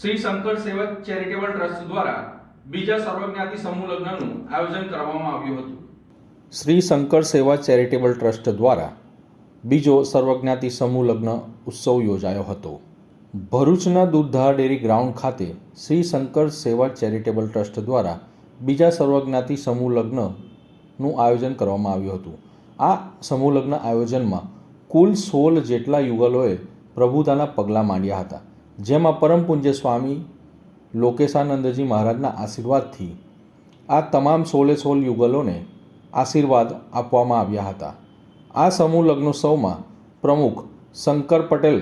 શ્રી શંકર સેવક charitable trust દ્વારા બીજા સર્વજ્ઞાતિ સમૂહ લગ્નનું આયોજન કરવામાં આવ્યું હતું. શ્રી શંકર સેવા ચેરિટેબલ ટ્રસ્ટ દ્વારા બીજો સર્વજ્ઞાતિ સમૂહ લગ્ન ઉત્સવ યોજાયો હતો. ભરૂચના દૂધધાર ડેરી ગ્રાઉન્ડ ખાતે શ્રી શંકર સેવા ચેરિટેબલ ટ્રસ્ટ દ્વારા બીજા સર્વજ્ઞાતિ સમૂહ લગ્નનું આયોજન કરવામાં આવ્યું હતું. આ સમૂહ લગ્ન આયોજનમાં કુલ સોળ જેટલા યુગલોએ પ્રભુતાના પગલાં માંડ્યા હતા. જેમાં પરમ પૂજ્ય સ્વામી લોકેશાનંદજી મહારાજના આશીર્વાદથી આ તમામ સોલે સોલ યુગલોને આશીર્વાદ આપવામાં આવ્યા હતા. આ સમૂહ લગ્નોત્સવમાં પ્રમુખ શંકર પટેલ,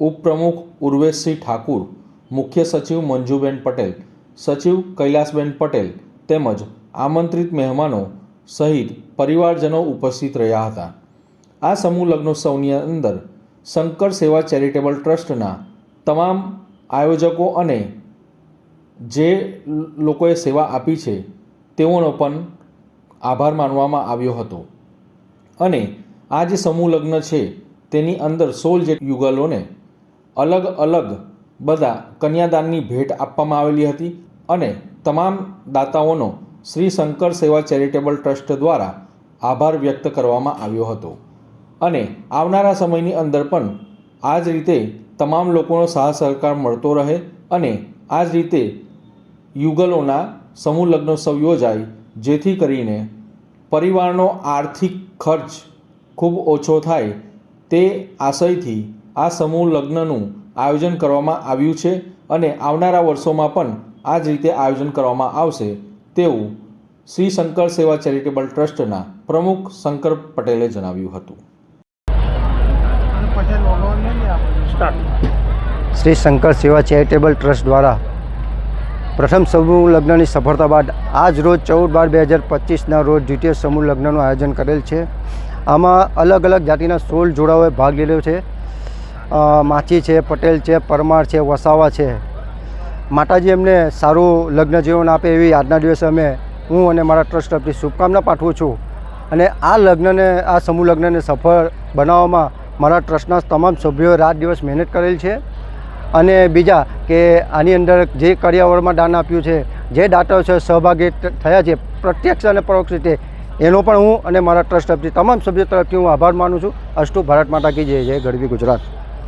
ઉપપ્રમુખ ઉર્વેશસિંહ ઠાકુર, મુખ્ય સચિવ મંજુબેન પટેલ, સચિવ કૈલાસબેન પટેલ તેમજ આમંત્રિત મહેમાનો સહિત પરિવારજનો ઉપસ્થિત રહ્યા હતા. આ સમૂહ લગ્નોત્સવની અંદર શંકર સેવા ચેરિટેબલ ટ્રસ્ટના તમામ આયોજકો અને જે લોકોએ સેવા આપી છે, તેઓનો પણ આભાર માનવામાં આવ્યો હતો. અને આ જે સમૂહ લગ્ન છે, તેની અંદર સોળ જે યુગલોને અલગ અલગ બધા કન્યાદાનની ભેટ આપવામાં આવેલી હતી અને તમામ દાતાઓનો શ્રી શંકર સેવા ચેરિટેબલ ટ્રસ્ટ દ્વારા આભાર વ્યક્ત કરવામાં આવ્યો હતો. અને આવનારા સમયની અંદર પણ આ જ રીતે તમામ લોકોનો સાથ સહકાર મળતો રહે અને આ જ રીતે યુગલોના સમૂહ લગ્નોત્સવ યોજાય, જેથી કરીને પરિવારનો આર્થિક ખર્ચ ખૂબ ઓછો થાય તે આશયથી આ સમૂહ લગ્નનું આયોજન કરવામાં આવ્યું છે અને આવનારા વર્ષોમાં પણ આ જ રીતે આયોજન કરવામાં આવશે તેવું શ્રી શંકર સેવા ચેરિટેબલ ટ્રસ્ટના પ્રમુખ શંકર પટેલે જણાવ્યું હતું. શ્રી શંકર સેવા ચેરિટેબલ ટ્રસ્ટ દ્વારા પ્રથમ સમૂહ લગ્નની સફળતા બાદ આજ રોજ ચૌદ બાર બે હજાર પચીસના રોજ દ્વિતીય સમૂહ લગ્નનું આયોજન કરેલ છે. આમાં અલગ અલગ જાતિના સોળ જોડાઓએ ભાગ લીધો છે. માછી છે પટેલ છે પરમાર છે વસાવા છે. માતાજી એમને સારું લગ્ન જીવન આપે એવી આજના દિવસે અમે હું અને મારા ટ્રસ્ટ તરફથી શુભકામના પાઠવું છું. અને આ લગ્નને આ સમૂહ લગ્નને સફળ બનાવવામાં મારા ટ્રસ્ટના તમામ સભ્યોએ રાત દિવસ મહેનત કરેલ છે. અને બીજા કે આની અંદર જે કરિયાવરમાં દાન આપ્યું છે, જે દાતાઓ છે, સહભાગી થયા છે, પ્રત્યક્ષ અને પરોક્ષ રીતે, એનો પણ હું અને મારા ટ્રસ્ટ તરફથી, તમામ સભ્યો તરફથી હું આભાર માનું છું. અસ્તુ ભારત માતા કી જય જય ગરવી ગુજરાત.